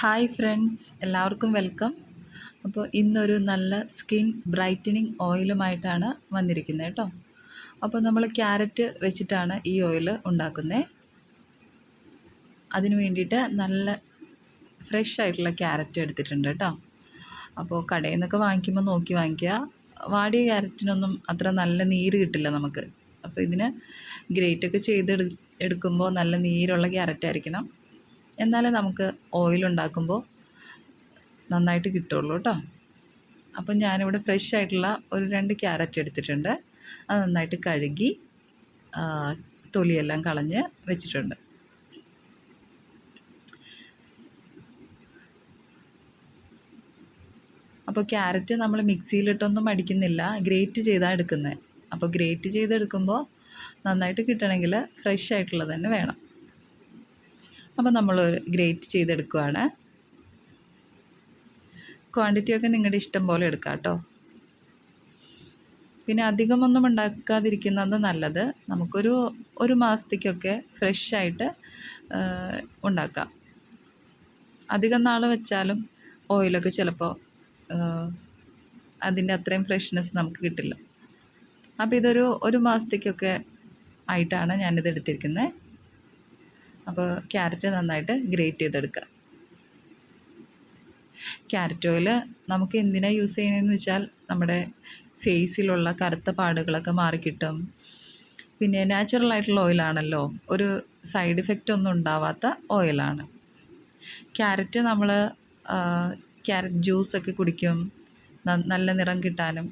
Hi friends എല്ലാവർക്കും welcome അപ്പോൾ ഇന്നൊരു നല്ല സ്കിൻ ബ്രൈറ്റനിങ് ഓയിലുമായിട്ടാണ് വന്നിരിക്കുന്നത് കേട്ടോ. അപ്പോൾ നമ്മൾ ക്യാരറ്റ് വെച്ചിട്ടാണ് ഈ ഓയിൽ ഉണ്ടാക്കുന്നത് അതിന് വേണ്ടിയിട്ട് നല്ല ഫ്രഷ് ആയിട്ടുള്ള ക്യാരറ്റ് എടുത്തിട്ടുണ്ട് കേട്ടോ. അപ്പോൾ കടയിൽ നിന്നൊക്കെ വാങ്ങിക്കുമ്പോൾ നോക്കി വാങ്ങിക്കുക. വാടിയ ക്യാരറ്റിനൊന്നും അത്ര നല്ല നീര് കിട്ടില്ല നമുക്ക്. അപ്പോൾ ഇതിന് ഗ്രേറ്റൊക്കെ ചെയ്ത് എടുക്കുമ്പോൾ നല്ല നീരുള്ള ക്യാരറ്റ് ആയിരിക്കണം. എന്നാലേ നമുക്ക് ഓയിൽ ഉണ്ടാക്കുമ്പോൾ നന്നായിട്ട് കിട്ടുള്ളൂ കേട്ടോ അപ്പം ഞാനിവിടെ ഫ്രഷ് ആയിട്ടുള്ള ഒരു രണ്ട് ക്യാരറ്റ് എടുത്തിട്ടുണ്ട്. അത് നന്നായിട്ട് കഴുകി തൊലിയെല്ലാം കളഞ്ഞ് വെച്ചിട്ടുണ്ട്. അപ്പോൾ ക്യാരറ്റ് നമ്മൾ മിക്സിയിലിട്ടൊന്നും അടിക്കുന്നില്ല. ഗ്രേറ്റ് ചെയ്താണ് എടുക്കുന്നത് അപ്പോൾ ഗ്രേറ്റ് ചെയ്തെടുക്കുമ്പോൾ നന്നായിട്ട് കിട്ടണമെങ്കിൽ ഫ്രഷ് ആയിട്ടുള്ളത് തന്നെ വേണം. അപ്പോൾ നമ്മൾ ഗ്രേറ്റ് ചെയ്തെടുക്കുവാണ്. ക്വാണ്ടിറ്റി ഒക്കെ നിങ്ങളുടെ ഇഷ്ടം പോലെ എടുക്കാം കേട്ടോ. പിന്നെ അധികമൊന്നും ഉണ്ടാക്കാതിരിക്കുന്നത് നല്ലത്. നമുക്കൊരു ഒരു മാസത്തേക്കൊക്കെ ഫ്രഷായിട്ട് ഉണ്ടാക്കാം. അധികം നാൾ വെച്ചാലും ഓയിലൊക്കെ ചിലപ്പോൾ അതിന്റെ അത്രയും ഫ്രഷ്നെസ് നമുക്ക് കിട്ടില്ല. അപ്പോൾ ഇതൊരു ഒരു മാസത്തേക്കൊക്കെ ആയിട്ടാണ് ഞാനിത് എടുത്തിരിക്കുന്നത് അപ്പോൾ ക്യാരറ്റ് നന്നായിട്ട് ഗ്രേറ്റ് ചെയ്തെടുക്കുക. ക്യാരറ്റ് ഓയിൽ നമുക്ക് എന്തിനാണ് യൂസ് ചെയ്യുന്നതെന്ന് വെച്ചാൽ നമ്മുടെ ഫേസിലുള്ള കറുത്ത പാടുകളൊക്കെ മാറിക്കിട്ടും പിന്നെ നാച്ചുറൽ ആയിട്ടുള്ള ഓയിലാണല്ലോ ഒരു സൈഡ് ഇഫക്റ്റ് ഒന്നും ഉണ്ടാവാത്ത ഓയിലാണ്. ക്യാരറ്റ് നമ്മൾ ക്യാരറ്റ് ജ്യൂസൊക്കെ കുടിക്കും നല്ല നിറം കിട്ടാനും.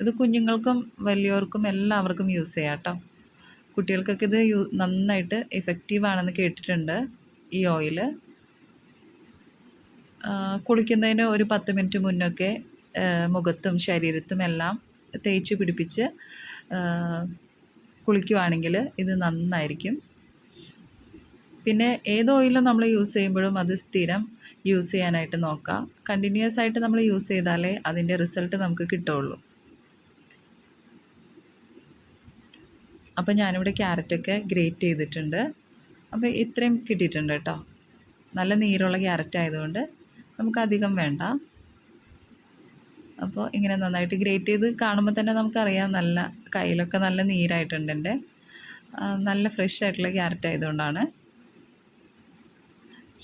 ഇത് കുഞ്ഞുങ്ങൾക്കും വലിയവർക്കും എല്ലാവർക്കും യൂസ് ചെയ്യാം കേട്ടോ. കുട്ടികൾക്കൊക്കെ ഇത് യൂ നന്നായിട്ട് എഫക്റ്റീവ് ആണെന്ന് കേട്ടിട്ടുണ്ട് ഈ ഓയിൽ കുളിക്കുന്നതിന് ഒരു പത്ത് മിനിറ്റ് മുന്നൊക്കെ മുഖത്തും ശരീരത്തും എല്ലാം തേച്ച് പിടിപ്പിച്ച് കുളിക്കുവാണെങ്കിൽ ഇത് നന്നായിരിക്കും. പിന്നെ ഏത് ഓയിലും നമ്മൾ യൂസ് ചെയ്യുമ്പോഴും അത് സ്ഥിരം യൂസ് ചെയ്യാനായിട്ട് നോക്കാം. കണ്ടിന്യൂസ് ആയിട്ട് നമ്മൾ യൂസ് ചെയ്താലേ അതിന്റെ റിസൾട്ട് നമുക്ക് കിട്ടുള്ളൂ അപ്പോൾ ഞാനിവിടെ ക്യാരറ്റൊക്കെ ഗ്രേറ്റ് ചെയ്തിട്ടുണ്ട്. അപ്പോൾ ഇത്രയും കിട്ടിയിട്ടുണ്ട് കേട്ടോ. നല്ല നീരുള്ള ക്യാരറ്റ് ആയതുകൊണ്ട് നമുക്ക് അധികം വേണ്ട. അപ്പോൾ ഇങ്ങനെ നന്നായിട്ട് ഗ്രേറ്റ് ചെയ്ത് കാണുമ്പോൾ തന്നെ നമുക്കറിയാം നല്ല കയ്യിലൊക്കെ നല്ല നീരായിട്ടുണ്ട് എന്റെ. നല്ല ഫ്രഷ് ആയിട്ടുള്ള ക്യാരറ്റ് ആയതുകൊണ്ടാണ്.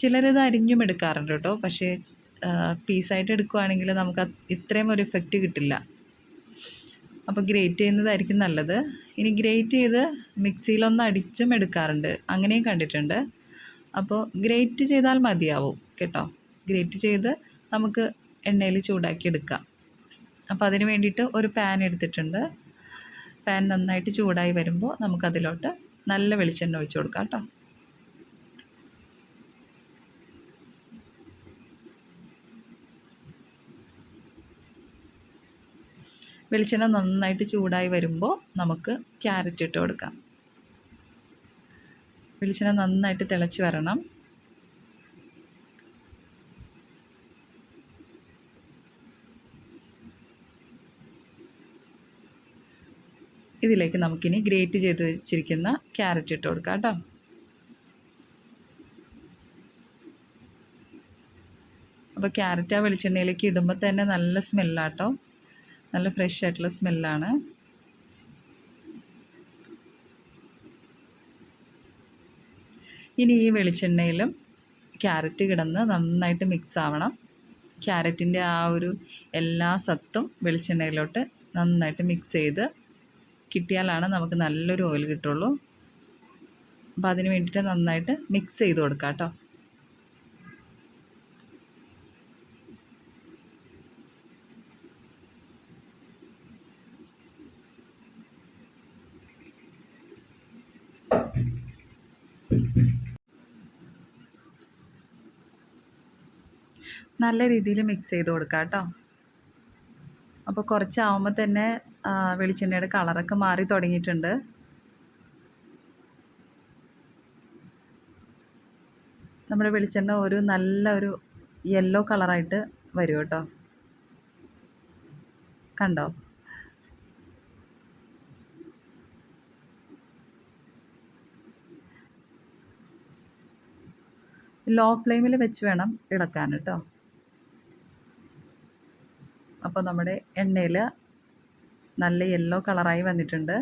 ചിലരിത് അരിഞ്ഞും എടുക്കാറുണ്ട് കേട്ടോ. പക്ഷേ പീസായിട്ട് എടുക്കുവാണെങ്കിൽ നമുക്ക് ഇത്രയും ഒരു ഇഫക്റ്റ് കിട്ടില്ല. അപ്പോൾ ഗ്രേറ്റ് ചെയ്യുന്നതായിരിക്കും നല്ലത്. ഇനി ഗ്രേറ്റ് ചെയ്ത് മിക്സിയിലൊന്ന് അടിച്ചും എടുക്കാറുണ്ട്. അങ്ങനെയും കണ്ടിട്ടുണ്ട്. അപ്പോൾ ഗ്രേറ്റ് ചെയ്താൽ മതിയാവും കേട്ടോ. ഗ്രേറ്റ് ചെയ്ത് നമുക്ക് എണ്ണയിൽ ചൂടാക്കി എടുക്കാം. അപ്പോൾ അതിന് വേണ്ടിയിട്ട് ഒരു പാൻ എടുത്തിട്ടുണ്ട്. പാൻ നന്നായിട്ട് ചൂടായി വരുമ്പോൾ നമുക്കതിലോട്ട് നല്ല വെളിച്ചെണ്ണ ഒഴിച്ചു കൊടുക്കാം കേട്ടോ. വെളിച്ചെണ്ണ നന്നായിട്ട് ചൂടായി വരുമ്പോൾ നമുക്ക് ക്യാരറ്റ് ഇട്ട് കൊടുക്കാം. വെളിച്ചെണ്ണ നന്നായിട്ട് തിളച്ച് വരണം. ഇതിലേക്ക് നമുക്കിനി ഗ്രേറ്റ് ചെയ്ത് വെച്ചിരിക്കുന്ന ക്യാരറ്റ് ഇട്ട് കൊടുക്കാം കേട്ടോ. അപ്പോൾ ക്യാരറ്റ് ആ വെളിച്ചെണ്ണയിലേക്ക് ഇടുമ്പോൾ തന്നെ നല്ല സ്മെല്ലാട്ടോ. നല്ല ഫ്രഷ് ആയിട്ടുള്ള സ്മെല്ലാണ് ഇനി ഈ വെളിച്ചെണ്ണയിലും ക്യാരറ്റ് കിടന്ന് നന്നായിട്ട് മിക്സ് ആവണം. ക്യാരറ്റിന്റെ ആ ഒരു എല്ലാ സത്തും വെളിച്ചെണ്ണയിലോട്ട് നന്നായിട്ട് മിക്സ് ചെയ്ത് കിട്ടിയാലാണ് നമുക്ക് നല്ലൊരു ഓയിൽ കിട്ടുള്ളൂ. അപ്പോൾ അതിന് വേണ്ടിയിട്ട് നന്നായിട്ട് മിക്സ് ചെയ്ത് കൊടുക്കാം കേട്ടോ നല്ല രീതിയിൽ മിക്സ് ചെയ്ത് കൊടുക്കാം കേട്ടോ. അപ്പോൾ കുറച്ചാവുമ്പോൾ തന്നെ വെളിച്ചെണ്ണയുടെ കളറൊക്കെ മാറി തുടങ്ങിയിട്ടുണ്ട്. നമ്മുടെ വെളിച്ചെണ്ണ ഒരു നല്ല ഒരു യെല്ലോ കളറായിട്ട് വരും കേട്ടോ. കണ്ടോ? ലോ ഫ്ലെയിമിൽ വെച്ച് വേണം ഇളക്കാൻ കേട്ടോ. അപ്പോൾ നമ്മുടെ എണ്ണയിൽ നല്ല യെല്ലോ കളറായി വന്നിട്ടുണ്ട്.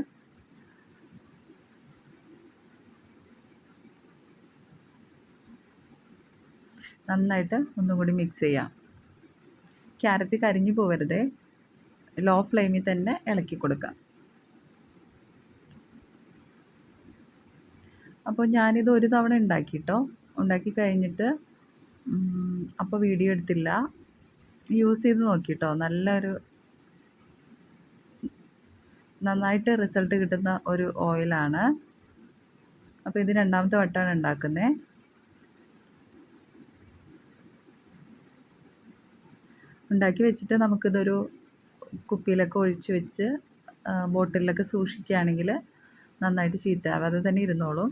നന്നായിട്ട് ഒന്നും കൂടി മിക്സ് ചെയ്യാം. ക്യാരറ്റ് കരിഞ്ഞു പോവരുതേ. ലോ ഫ്ലെയിമിൽ തന്നെ ഇളക്കി കൊടുക്കാം. അപ്പോൾ ഞാനിത് ഒരു തവണ ഉണ്ടാക്കിയിട്ടോ ഉണ്ടാക്കി കഴിഞ്ഞിട്ട് അപ്പോൾ വീഡിയോ എടുത്തില്ല. യൂസ് ചെയ്ത് നോക്കിട്ടോ. നല്ലൊരു നന്നായിട്ട് റിസൾട്ട് കിട്ടുന്ന ഒരു ഓയിലാണ് അപ്പോൾ ഇത് രണ്ടാമത്തെ വട്ടമാണ് ഉണ്ടാക്കുന്നത് ഉണ്ടാക്കി വെച്ചിട്ട് നമുക്കിതൊരു കുപ്പിയിലൊക്കെ ഒഴിച്ച് വെച്ച് ബോട്ടിലൊക്കെ സൂക്ഷിക്കുകയാണെങ്കിൽ നന്നായിട്ട് ചീത്തയാവാതെ തന്നെ ഇരുന്നോളും.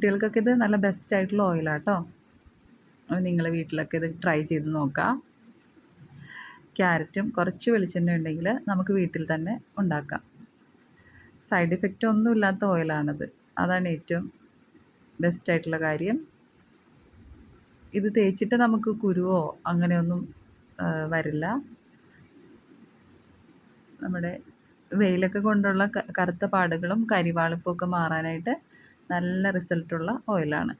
കുട്ടികൾക്കൊക്കെ ഇത് നല്ല ബെസ്റ്റ് ആയിട്ടുള്ള ഓയിലാണ് കേട്ടോ അപ്പോൾ നിങ്ങൾ വീട്ടിലൊക്കെ ഇത് ട്രൈ ചെയ്ത് നോക്കാം. ക്യാരറ്റും കുറച്ച് വെളിച്ചെണ്ണ ഉണ്ടെങ്കിൽ നമുക്ക് വീട്ടിൽ തന്നെ ഉണ്ടാക്കാം. സൈഡ് ഇഫക്റ്റ് ഒന്നും ഇല്ലാത്ത ഓയിലാണിത് അതാണ് ഏറ്റവും ബെസ്റ്റ് ആയിട്ടുള്ള കാര്യം. ഇത് തേച്ചിട്ട് നമുക്ക് കുരുവോ അങ്ങനെയൊന്നും വരില്ല. നമ്മുടെ വെയിലൊക്കെ കൊണ്ടുള്ള കറുത്ത പാടുകളും കരിവാളിപ്പൊക്കെ മാറാനായിട്ട് നല്ല റിസൾട്ടുള്ള ഓയിലാണ്.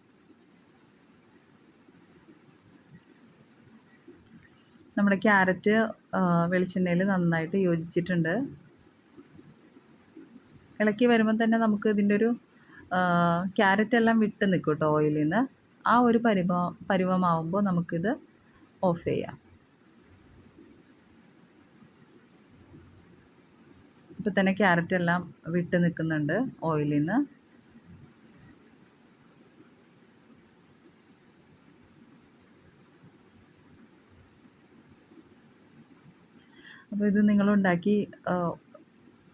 നമ്മുടെ ക്യാരറ്റ് വെളിച്ചെണ്ണയിൽ നന്നായിട്ട് യോജിച്ചിട്ടുണ്ട്. ഇളക്കി വരുമ്പോൾ തന്നെ നമുക്ക് ഇതിന്റെ ഒരു ക്യാരറ്റ് എല്ലാം വിട്ട് നിൽക്കും കേട്ടോ ഓയിലിൽ നിന്ന് ആ ഒരു പരിവ പരുവമാവുമ്പോൾ നമുക്കിത് ഓഫ് ചെയ്യാം. ഇപ്പം തന്നെ ക്യാരറ്റ് എല്ലാം വിട്ട് നിൽക്കുന്നുണ്ട് ഓയിലിൽ നിന്ന് അപ്പോൾ ഇത് നിങ്ങളുണ്ടാക്കി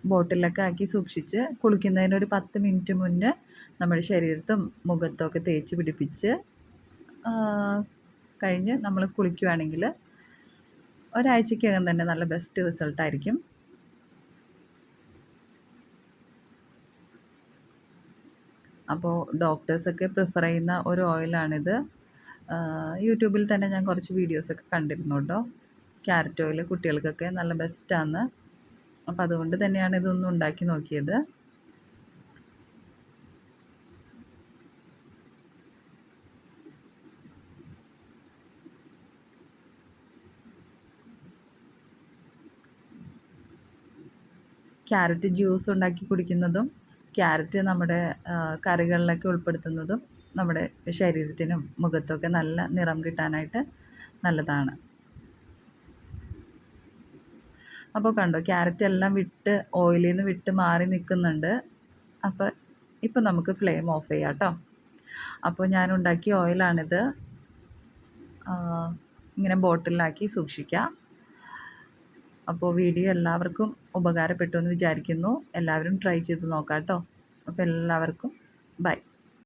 ബോട്ടിലൊക്കെ ആക്കി സൂക്ഷിച്ച് കുളിക്കുന്നതിന് ഒരു പത്ത് മിനിറ്റ് മുന്നേ നമ്മുടെ ശരീരത്തും മുഖത്തൊക്കെ തേച്ച് പിടിപ്പിച്ച് കഴിഞ്ഞ് നമ്മൾ കുളിക്കുകയാണെങ്കിൽ ഒരാഴ്ചക്കകം തന്നെ നല്ല ബെസ്റ്റ് റിസൾട്ടായിരിക്കും അപ്പോൾ ഡോക്ടേഴ്സൊക്കെ പ്രിഫർ ചെയ്യുന്ന ഒരു ഓയിലാണിത് യൂട്യൂബിൽ തന്നെ ഞാൻ കുറച്ച് വീഡിയോസൊക്കെ കണ്ടിരുന്നു കേട്ടോ. ക്യാരറ്റ് ഓയിൽ കുട്ടികൾക്കൊക്കെ നല്ല ബെസ്റ്റാണ് അപ്പം അതുകൊണ്ട് തന്നെയാണ് ഇതൊന്നും ഉണ്ടാക്കി നോക്കിയത്. ക്യാരറ്റ് ജ്യൂസ് ഉണ്ടാക്കി കുടിക്കുന്നതും ക്യാരറ്റ് നമ്മുടെ കറികളിലൊക്കെ ഉൾപ്പെടുത്തുന്നതും നമ്മുടെ ശരീരത്തിനും മുഖത്തൊക്കെ നല്ല നിറം കിട്ടാനായിട്ട് നല്ലതാണ്. അപ്പോൾ കണ്ടോ ക്യാരറ്റ് എല്ലാം വിട്ട് ഓയിലിൽ നിന്ന് വിട്ട് മാറി നിൽക്കുന്നുണ്ട് അപ്പോൾ ഇപ്പം നമുക്ക് ഫ്ലെയിം ഓഫ് ചെയ്യാം കേട്ടോ അപ്പോൾ ഞാൻ ഉണ്ടാക്കിയ ഓയിലാണിത്. ഇങ്ങനെ ബോട്ടിലാക്കി സൂക്ഷിക്കാം. അപ്പോൾ വീഡിയോ എല്ലാവർക്കും ഉപകാരപ്പെട്ടു എന്ന് വിചാരിക്കുന്നു. എല്ലാവരും ട്രൈ ചെയ്ത് നോക്കാം കേട്ടോ അപ്പോൾ എല്ലാവർക്കും ബൈ.